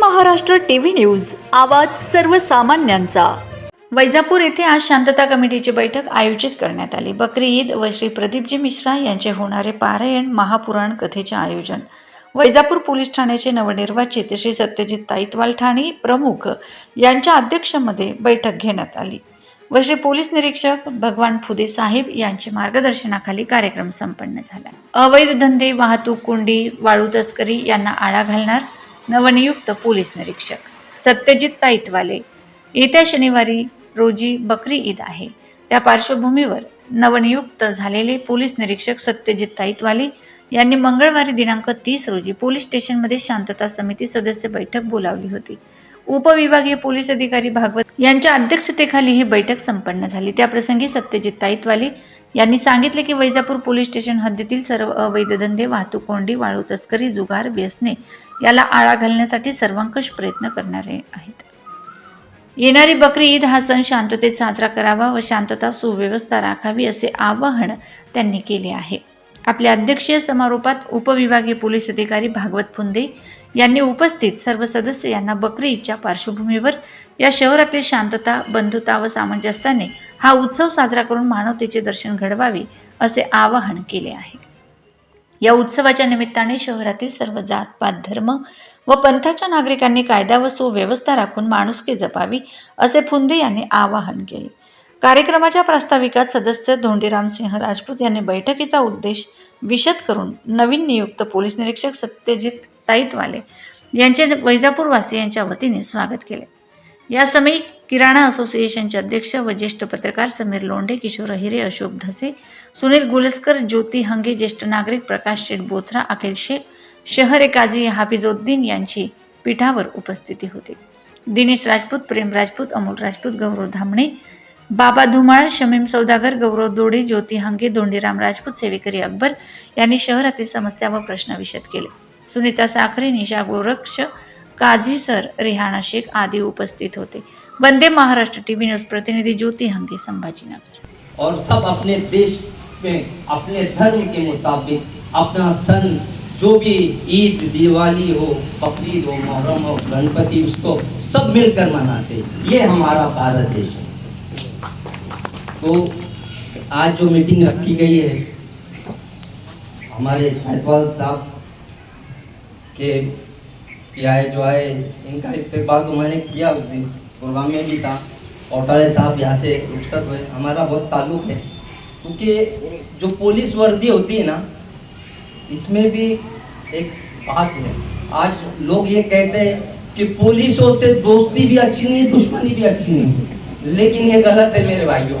Maharashtra TV news आवाज सर्वसामान्यांचा. वैजापूर येथे आज शांतता कमिटीची बैठक आयोजित करण्यात आली. बकरी ईद व श्री प्रदीपजी मिश्रा यांचे होणारे पारायण महापुराण कथेचे आयोजन. वैजापूर पोलीस ठाण्याचे नवनिर्वाचित श्री सत्यजित ताईतवाल ठाणे प्रमुख यांच्या अध्यक्षमध्ये बैठक घेण्यात आली व श्री पोलीस निरीक्षक भगवान फुदे साहेब यांच्या मार्गदर्शनाखाली कार्यक्रम संपन्न झाला. अवैध धंदे वाहतूक कोंडी वाळू तस्करी यांना आळा घालणार नवनियुक्त पोलीस निरीक्षक सत्यजित ताईतवाले. येत्या शनिवारी रोजी बकरी ईद आहे. त्या पार्श्वभूमीवर नवनियुक्त झालेले पोलीस निरीक्षक सत्यजित ताईतवाले यांनी मंगळवारी दिनांक तीस रोजी पोलीस स्टेशनमध्ये शांतता समिती सदस्य बैठक बोलावली होती. उपविभागीय पोलीस अधिकारी भागवत यांच्या अध्यक्षतेखाली ही बैठक संपन्न झाली. त्याप्रसंगी सत्यजित ताईतवाले यांनी सांगितले की वैजापूर पोलीस स्टेशन हद्दीतील सर्व अवैध धंदे वाहतूक कोंडी वाळू तस्करी जुगार व्यसने याला आळा घालण्यासाठी सर्वंकष प्रयत्न करणारे आहेत. येणारी बकरी ईद हा सण शांततेत साजरा करावा व शांतता सुव्यवस्था राखावी असे आवाहन त्यांनी केले आहे. आपल्या अध्यक्षीय समारोपात उपविभागीय पोलीस अधिकारी भागवत फुंदे यांनी उपस्थित सर्व सदस्य यांना बकरी ईदच्या पार्श्वभूमीवर या शहरातील शांतता बंधुता व सामंजस्याने हा उत्सव साजरा करून मानवतेचे दर्शन घडवावे असे आवाहन केले आहे. या उत्सवाच्या निमित्ताने शहरातील सर्व जात पात धर्म व पंथाच्या नागरिकांनी कायदा व सुव्यवस्था राखून माणुसकी जपावी असे फुंदे यांनी आवाहन केले. कार्यक्रमाच्या प्रास्ताविकात सदस्य धोंडीराम सिंह राजपूत यांनी बैठकीचा उद्देश विशद करून नवीन नियुक्त पोलीस निरीक्षक सत्यजित ताईतवाले यांचे वैजापूरवासी यांच्या वतीने स्वागत केले. या समय किराणा असोसिएशनचे अध्यक्ष व ज्येष्ठ पत्रकार समीर लोंढे किशोर हिरे अशोक धसे सुनील गुलस्कर ज्योती हंगे ज्येष्ठ नागरिक प्रकाश शेठ बोथरा अखिल शेख शहर ए काझी हाफिजोद्दीन यांची पीठावर उपस्थिती होती. दिनेश राजपूत प्रेम राजपूत अमोल राजपूत गौरव धामणे बाबा धुमाळ शमीम सौदागर गौरव दोडे ज्योती हंगे दोंडीराम राजपूत सेवेकरी अकबर यांनी शहरातील समस्या व प्रश्न विषद केले. सुनीता साखरे निशा गोरक्ष काझी सर रिहाणा शेख आदी उपस्थित होते. वंदे महाराष्ट्र टीव्ही न्यूज प्रतिनिधी ज्योती हंगे संभाजीनगर. और सब अपने देश में अपने धर्म के मुताबिक अपना सन जो भी ईद दिवाली हो बकरीद हो मुहर्रम हो गणपति उसको सब मिलकर मनाते ये हमारा भारत देश है। तो आज जो मीटिंग रखी गई है, हमारे सैदवाल साहब के है जो आए इनका इस्तेमाल तो मैंने किया उस दिन प्रोग्राम में भी था। औटाले साहब यहाँ से रुखसत हुए, हमारा बहुत ताल्लुक है। क्योंकि जो पुलिस वर्दी होती है ना, इसमें भी एक बात है। आज लोग ये कहते हैं कि पुलिसों से दोस्ती भी अच्छी नहीं, दुश्मनी भी अच्छी नहीं। लेकिन ये गलत है मेरे भाइयों।